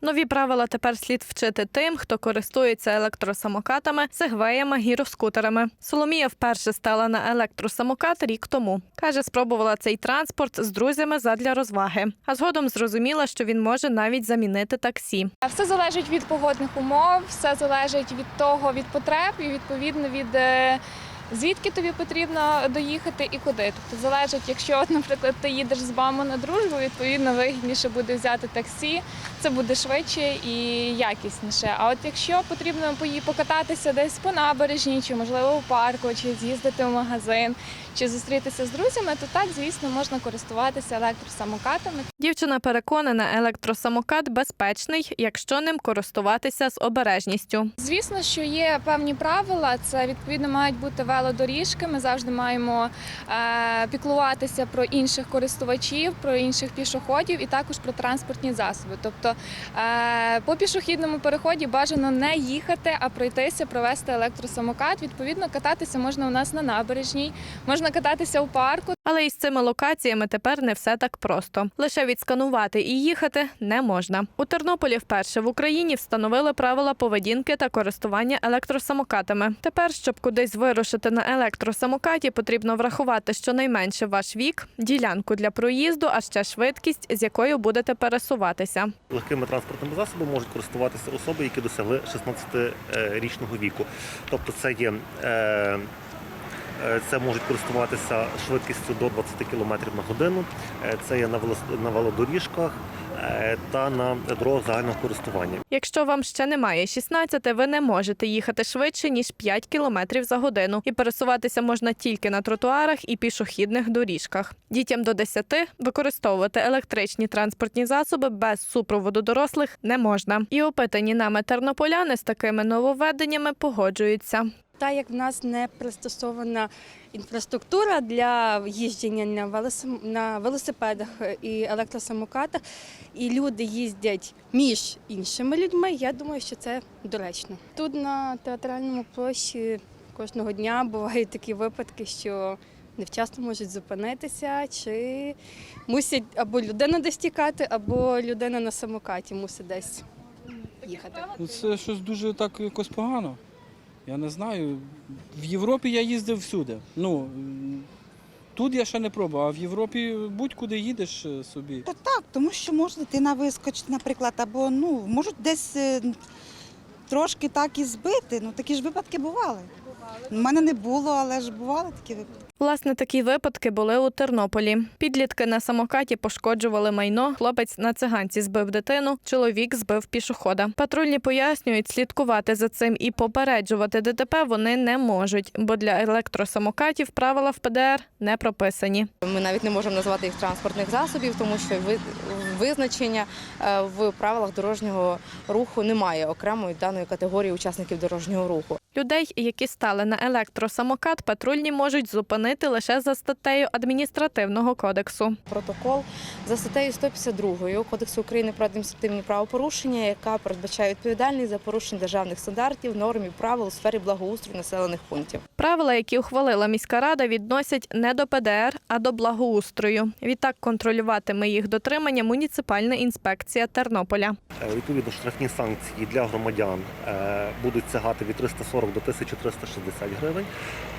Нові правила тепер слід вчити тим, хто користується електросамокатами, сегвеями, гіроскутерами. Соломія вперше стала на електросамокат рік тому. Каже, спробувала цей транспорт з друзями задля розваги. А згодом зрозуміла, що він може навіть замінити таксі. Все залежить від погодних умов, все залежить від того, від потреб і відповідно від е, звідки тобі потрібно доїхати і куди. Тобто залежить, якщо, наприклад, ти їдеш з мамою на дружбу, відповідно вигідніше буде взяти таксі, це буде швидше і якісніше. А от якщо потрібно покататися десь по набережній, чи можливо у парку, чи з'їздити в магазин, чи зустрітися з друзями, то так, звісно, можна користуватися електросамокатами. Дівчина переконана, електросамокат безпечний, якщо ним користуватися з обережністю. Звісно, що є певні правила. Це відповідно мають бути велодоріжки. Ми завжди маємо е, піклуватися про інших користувачів, про інших пішоходів і також про транспортні засоби. Тобто е, по пішохідному переході бажано не їхати, а пройтися, провести електросамокат. Відповідно, кататися можна у нас на набережній, можна кататися у парку. Але із цими локаціями тепер не все так просто. Лише відсканувати і їхати не можна. У Тернополі вперше в Україні встановили правила поведінки та користування електросамокатами. Тепер, щоб кудись вирушити на електросамокаті, потрібно врахувати щонайменше ваш вік, ділянку для проїзду, а ще швидкість, з якою будете пересуватися. Легкими транспортними засобами можуть користуватися особи, які досягли 16-річного віку. Тобто це є. Е, Це можуть користуватися швидкістю до 20 км на годину. Е, Це є на велодоріжках е, та на дорогах загального користування. Якщо вам ще немає 16, ви не можете їхати швидше ніж 5 км за годину, і пересуватися можна тільки на тротуарах і пішохідних доріжках. Дітям до 10 використовувати електричні транспортні засоби без супроводу дорослих не можна. І опитані нами тернополяни з такими нововведеннями погоджуються. Так як в нас не пристосована інфраструктура для їждження на, на велосипедах і електросамокатах, і люди їздять між іншими людьми, я думаю, що це доречно. Тут на театральному площі кожного дня бувають такі випадки, що невчасно можуть зупинитися, чи мусять або людина десь тікати, або людина на самокаті мусить десь їхати. Ну, Це щось дуже так якось погано. Я не знаю. В Європі я їздив всюди. Ну, тут я ще не пробував, а в Європі будь-куди їдеш е, собі. Та так, тому що може дитина вискочити, наприклад, або ну можуть десь е, трошки так і збити. Ну такі ж випадки бували. У мене не було, але ж бували такі випадки. Власне, такі випадки були у Тернополі. Підлітки на самокаті пошкоджували майно. Хлопець на циганці збив дитину, чоловік збив пішохода. Патрульні пояснюють, слідкувати за цим і попереджувати ДТП вони не можуть, бо для електросамокатів правила в ПДР не прописані. Ми навіть не можемо назвати їх транспортних засобів, тому що визначення е, в правилах дорожнього руху немає окремої даної категорії учасників дорожнього руху. Людей, які стали на електросамокат, патрульні можуть зупинити лише за статтею адміністративного кодексу. Протокол за статтею 152 Кодексу України про адміністративні правопорушення, яка передбачає відповідальність за порушення державних стандартів, норм і правил у сфері благоустрою населених пунктів. Правила, які ухвалила міська рада, відносять не до ПДР, а до благоустрою. Відтак контролюватиме їх дотримання муніципальна інспекція Тернополя. Е, Відповідно, штрафні санкції для громадян е, будуть сягати від 340 до 1360 гривень,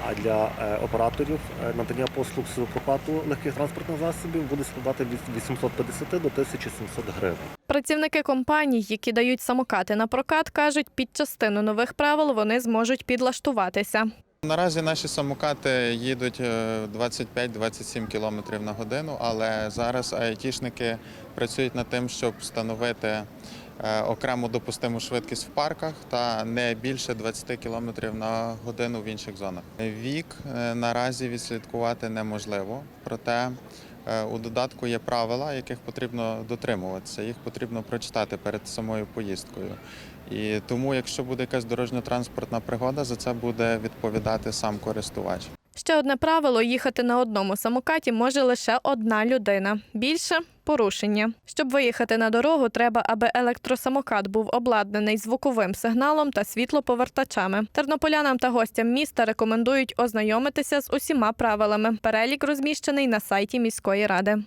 а для е, операторів е, надання послуг з прокату легких транспортних засобів буде складати від 850 до 1700 гривень. Працівники компаній, які дають самокати на прокат, кажуть, під частину нових правил вони зможуть підлаштуватися. Наразі наші самокати їдуть е, 25-27 км на годину, але зараз айтішники працюють над тим, щоб встановити е, окрему допустиму швидкість в парках та не більше 20 км на годину в інших зонах. Вік е, наразі відслідкувати неможливо, проте е, у додатку є правила, яких потрібно дотримуватися. Їх потрібно прочитати перед самою поїздкою. І тому, якщо буде якась дорожньо-транспортна пригода, за це буде відповідати сам користувач. Ще одне правило: їхати на одному самокаті може лише одна людина. Більше порушення. Щоб виїхати на дорогу, треба, аби електросамокат був обладнаний звуковим сигналом та світлоповертачами. Тернополянам та гостям міста рекомендують ознайомитися з усіма правилами. Перелік розміщений на сайті міської ради.